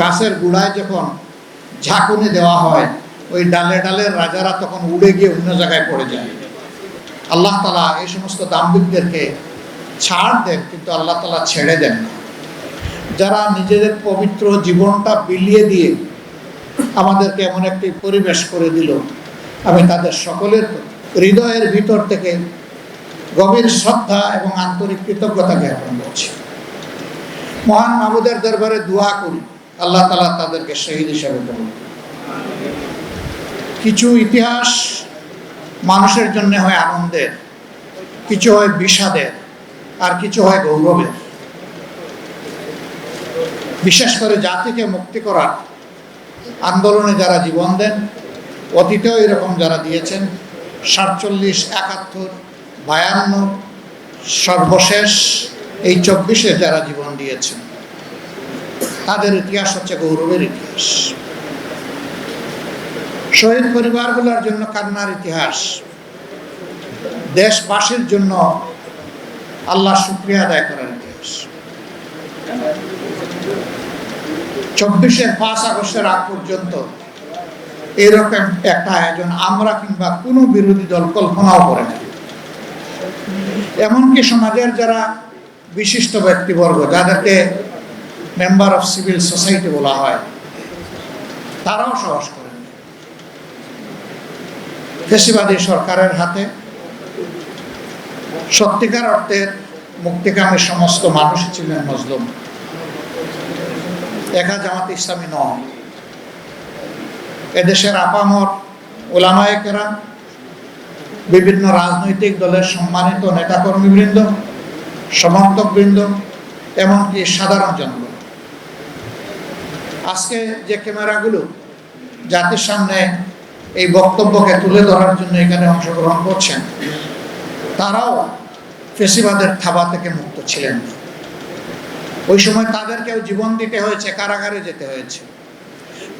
গাছের গুড়ায় যখন ঝাঁকুনি দেওয়া হয়, ওই ডালে ডালে রাজারা তখন উড়ে গিয়ে অন্য জায়গায় পড়ে যায়। আল্লাহ তালা এই সমস্ত দাম্ভিকদেরকে ছাড় দেন, কিন্তু আল্লাহ তালা ছেড়ে দেন না। যারা নিজেদের পবিত্র জীবনটা বিলিয়ে দিয়ে আমাদেরকে এমন একটি পরিবেশ করে দিল, আমি তাদের সকলের হৃদয়ের ভিতর থেকে গভীর শ্রদ্ধা এবং আন্তরিক কৃতজ্ঞতা জ্ঞাপন করছি। মহান মাহমুদের দরবারে দোয়া করি। আল্লাহ তালা তাদেরকে শহীদ হিসাবে করুন কিছু ইতিহাস মানুষের জন্য হয় আনন্দের, কিছু হয় বিষাদের, আর কিছু হয় গৌরবের। বিশেষ করে জাতিকে মুক্তি করার আন্দোলনে যারা জীবন দেন, অতীতেও এরকম যারা দিয়েছেন, সাতচল্লিশ, একাত্তর, বায়ান্ন, সর্বশেষ এই চব্বিশে যারা জীবন দিয়েছেন। তাদের ইতিহাস হচ্ছে গৌরবের ইতিহাস। শহীদ পরিবারগুলোর জন্য কান্নার ইতিহাস। দেশবাসীর জন্য আল্লাহ শুক্রিয়া আদায় করার ইতিহাস। চব্বিশের পাঁচ আগস্টের আগ পর্যন্ত এরকম একটা আয়োজন আমরা কিংবা কোনো বিরোধী দল কল্পনাও করে না এমনকি সমাজের যারা বিশিষ্ট ব্যক্তিবর্গ, যাদেরকে মেম্বার অফ সিভিল সোসাইটি বলা হয়। তারাও সাহস করেন। ফেসিবাদী সরকারের হাতে সত্যিকার অর্থে মুক্তিকামী সমস্ত মানুষই ছিলেন মজলুম। একা জামাত ইসলামী নয়। এদেশের আপামর ওলামায়কেরা, বিভিন্ন রাজনৈতিক দলের সম্মানিত নেতাকর্মীবৃন্দ, সমর্থকবৃন্দ, এমনকি সাধারণ জনগণ। আজকে যে ক্যামেরাগুলো জাতির সামনে এই বক্তব্যকে তুলে ধরার জন্য এখানে অংশগ্রহণ করছেন, তারাও ফেসিবাদের থাবা থেকে মুক্ত ছিলেন। ওই সময় তাদেরকেও জীবন দিতে হয়েছে, কারাগারে যেতে হয়েছে।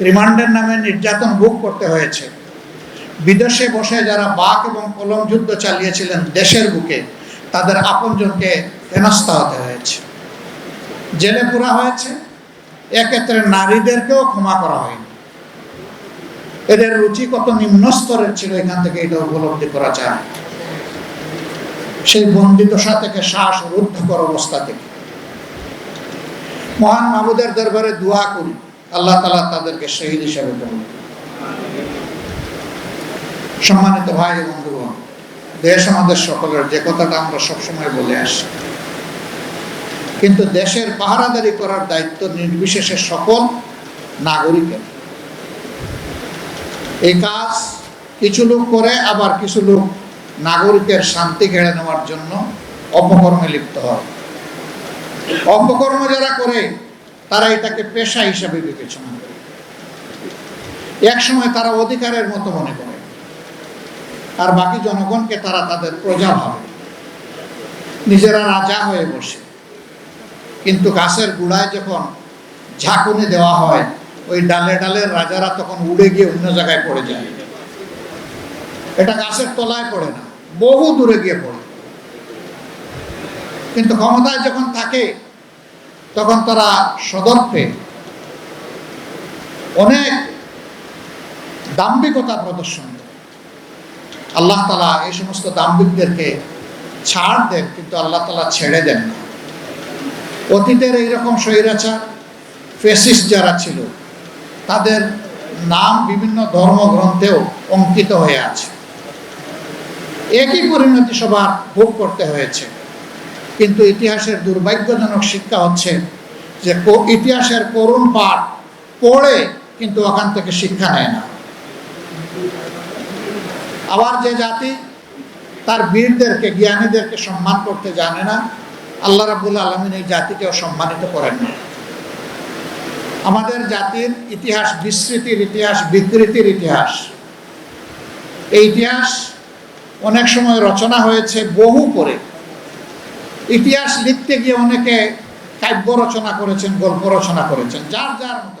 রিমান্ডের নামে নির্যাতন ভোগ করতে হয়েছে। বিদেশে বসে যারা বাক এবং কলম যুদ্ধ চালিয়েছিলেন, দেশের বুকে তাদের আপনজনকে হেনস্থা হতে হয়েছে। জেলে পুরা হয়েছে এক্ষেত্রে নারীদেরকেও ক্ষমা করা হয়নি। এদের রুচি কত নিম্ন স্তরের ছিল এখান থেকে এটা উপলব্ধি করা যায়। সেই বন্দিদশা থেকে শ্বাস রুদ্ধকর অবস্থা থেকে। মহান মাহমুদের দরবারে দোয়া করি, আল্লাহ তালা তাদেরকে শহীদ হিসাবে করুন। সম্মানিত ভাই বন্ধুগণ, দেশ আমাদের সকলের যে কথাটা আমরা সবসময় বলে আসি কিন্তু দেশের পাহারাদারি করার দায়িত্ব নির্বিশেষে সকল নাগরিকের। এই কাজ কিছু লোক করে, আবার কিছু লোক নাগরিকের শান্তি কেড়ে নেওয়ার জন্য অপকর্মে লিপ্ত হয়। অপকর্ম যারা করে, তারা এটাকে পেশা হিসাবে বিবেচনা করে। এক সময় তারা অধিকারের মতো মনে করে, আর বাকি জনগণকে তারা তাদের প্রজা ভাবে। নিজেরা রাজা হয়ে বসে। কিন্তু গাছের গুড়ায় যখন ঝাঁকুনি দেওয়া হয়, ওই ডালে ডালের রাজারা তখন উড়ে গিয়ে অন্য জায়গায় পড়ে যায়। এটা গাছের তলায় পড়ে না, বহু দূরে গিয়ে পড়ে। কিন্তু ক্ষমতায় যখন থাকে, তখন তারা সদর্পে অনেক দাম্ভিকতা প্রদর্শন করে। আল্লাহ তালা এই সমস্ত দাম্ভিকদেরকে ছাড় দেন, কিন্তু আল্লাহ তালা ছেড়ে দেন না। অতীতের এইরকম স্বৈরাচার ফেসিস যারা ছিল, তাদের নাম বিভিন্ন ধর্মগ্রন্থেও অঙ্কিত হয়ে আছে। একই পরিণতি সবার ভোগ করতে হয়েছে। কিন্তু ইতিহাসের দুর্ভাগ্যজনক শিক্ষা হচ্ছে যে ইতিহাসের করুণ পাঠ পড়ে কিন্তু ওখান থেকে শিক্ষা নেয় না। আবার যে জাতি তার বীরদেরকে, জ্ঞানীদেরকে সম্মান করতে জানে না আল্লাহ রাবুল আলমিন এই জাতিকেও সম্মানিত করেন আমাদের জাতির ইতিহাস বিস্মৃতির ইতিহাস, বিকৃতির ইতিহাস। এই ইতিহাস অনেক সময় রচনা হয়েছে বহু পরে ইতিহাস লিখতে গিয়ে অনেকে কাব্য রচনা করেছেন, গল্প রচনা করেছেন। যার যার মতো